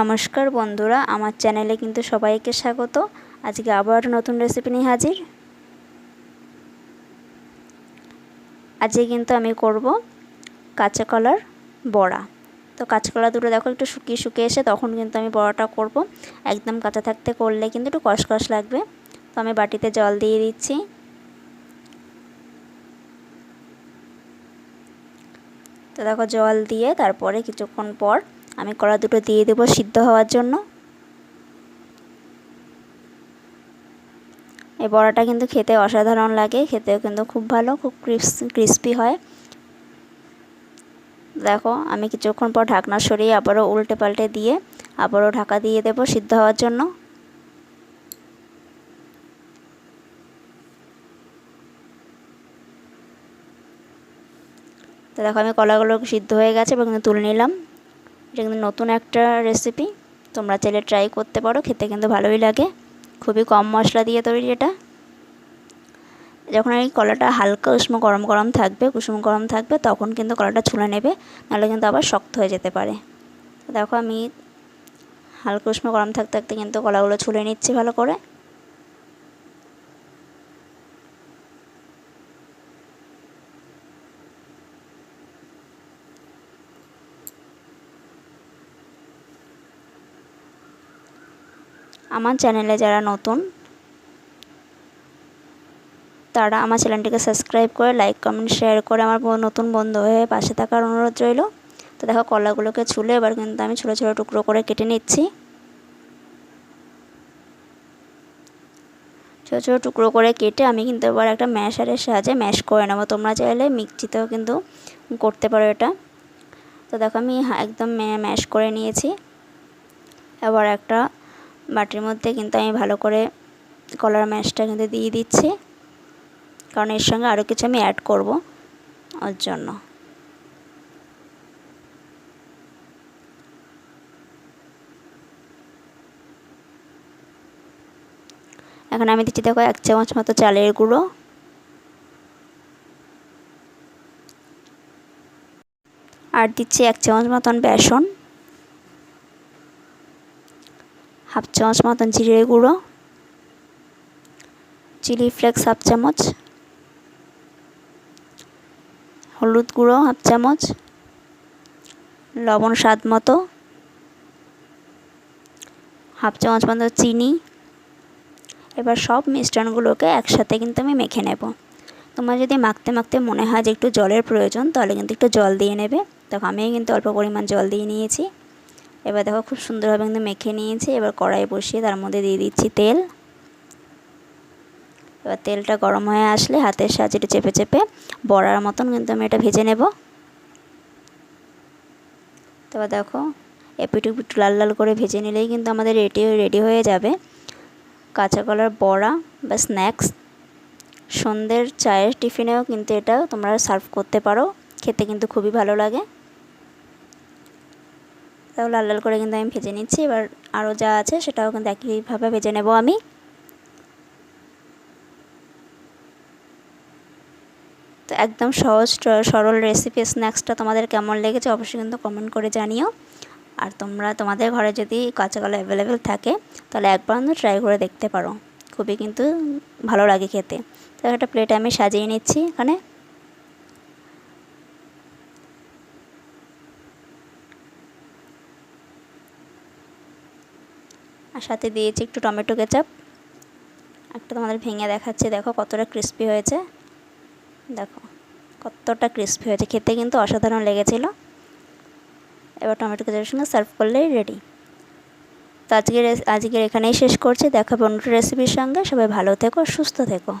নমস্কার বন্ধুরা, আমার চ্যানেলে কিন্তু সবাইকে স্বাগত। আজকে আবার নতুন রেসিপি নিয়ে হাজির। আজকে কিন্তু আমি করব কাঁচা কলার বড়া। তো কাঁচা কলা দুটো দেখো একটু শুকিয়ে শুকিয়ে এসে তখন কিন্তু আমি বড়াটা করব। একদম কাঁচা থাকতে করলে কিন্তু একটু কষকষ লাগবে। তো আমি বাটিতে জল দিয়ে দিচ্ছি। তো দেখো জল দিয়ে তারপরে কিছুক্ষণ পর আমি কড়া দুটো দিয়ে দেবো সিদ্ধ হওয়ার জন্য। এই বড়াটা কিন্তু খেতে অসাধারণ লাগে, খেতেও কিন্তু খুব ভালো, খুব ক্রিস্পি হয়। দেখো, আমি কিছুক্ষণ পর ঢাকনা সরিয়ে আবারও উল্টে পাল্টে দিয়ে আবারও ঢাকা দিয়ে দেব সিদ্ধ হওয়ার জন্য। তো দেখো, আমি কলাগুলো সিদ্ধ হয়ে গেছে এবং তুলে নিলাম। এটা কিন্তু নতুন একটা রেসিপি তোমরা চাইলে ট্রাই করতে পারো, খেতে কিন্তু ভালোই লাগে। খুবই কম মশলা দিয়ে তৈরি এটা। যখন এই কলাটা হালকা উষ্ণ গরম গরম থাকবে কুসুম গরম থাকবে, তখন কিন্তু কলাটা ছুলে নেবে, নাহলে কিন্তু আবার শক্ত হয়ে যেতে পারে। দেখো আমি হালকা উষ্ণ গরম থাকতে থাকতে কিন্তু কলাগুলো ছুলে নিচ্ছি ভালো করে। আমার চ্যানেলে যারা নতুন, তারা আমার চ্যানেলটিকে সাবস্ক্রাইব করে, লাইক, কমেন্ট, শেয়ার করে আমার নতুন বন্ধু হয়ে পাশে থাকার অনুরোধ রইল। তো দেখো কলাগুলোকে ছুলে এবার কিন্তু আমি ছোটো ছোটো টুকরো করে কেটে নিচ্ছি। ছোটো ছোটো টুকরো করে কেটে আমি কিন্তু এবার একটা ম্যাশারের সাহায্যে ম্যাশ করে নেব। তোমরা চাইলে মিক্সিতেও কিন্তু করতে পারো এটা। তো দেখো আমি একদম ম্যাশ করে নিয়েছি। এবার একটা বাটির মধ্যে কিন্তু আমি ভালো করে কলার ম্যাশটা কিন্তু দিয়ে দিচ্ছি। কারণ এর সঙ্গে আরও কিছু আমি অ্যাড করব ওর জন্য। এখন আমি দিচ্ছি দেখো এক চামচ মতো চালের গুঁড়ো। আর দিচ্ছি এক চামচ মতন বেসন। হাফ চামচ মতন জিরে গুঁড়ো, চিলি ফ্লেক্স হাফ চামচ হলুদ গুঁড়ো হাফ চামচ লবণ স্বাদ মতো হাফ চামচ মতো চিনি। এবার সব মিশ্রণগুলোকে একসাথে কিন্তু আমি মেখে নেব। তোমার যদি মাখতে মাখতে মনে হয় যে একটু জলের প্রয়োজন, তাহলে কিন্তু একটু জল দিয়ে নেবে। দেখো আমি কিন্তু অল্প পরিমাণ জল দিয়ে নিয়েছি। এবার দেখো খুব সুন্দরভাবে কিন্তু মেখে নিয়েছি। এবার কড়াই বসিয়ে তার মধ্যে দিয়ে দিচ্ছি তেল। এবার তেলটা গরম হয়ে আসলে হাতের সাহায্যে চেপে চেপে বড়ার মতন কিন্তু আমি এটা ভেজে নেব। তারপর দেখো এপিটু পিটু লাল লাল করে ভেজে নিলেই কিন্তু আমাদের রেডি রেডি হয়ে যাবে। কাঁচা কলার বড়া বা স্ন্যাক্স। সন্ধ্যের চায়ের টিফিনেও কিন্তু এটা তোমরা সার্ভ করতে পারো। খেতে কিন্তু খুবই ভালো লাগে। তাও লাল লাল করে কিন্তু আমি ভেজে নিচ্ছি। এবার আরও যা আছে সেটাও কিন্তু একইভাবে ভেজে নেব আমি। তো একদম সহজ, সরল রেসিপি স্ন্যাক্সটা তোমাদের কেমন লেগেছে অবশ্যই কিন্তু কমেন্ট করে জানিও। আর তোমরা, তোমাদের ঘরে যদি কাঁচা কলা অ্যাভেলেবেল থাকে, তাহলে একবার ট্রাই করে দেখতে পারো। খুবই কিন্তু ভালো লাগে খেতে। তো একটা প্লেটে আমি সাজিয়ে নিচ্ছি এখানে। আর সাথে দিয়েছি একটু টমেটো কেচাপ। একটা তোমাদের ভেঙে দেখাচ্ছে, দেখো কতটা ক্রিস্পি হয়েছে। দেখো, কতটা ক্রিস্পি হয়েছে। খেতে কিন্তু অসাধারণ লেগেছিলো। এবার টমেটো কেচাপের সঙ্গে সার্ভ করলেই রেডি তো আজকের আজকের এখানেই শেষ করছি। দেখাবো অন্য রেসিপির সঙ্গে। সবাই ভালো থেকো, সুস্থ থেকো।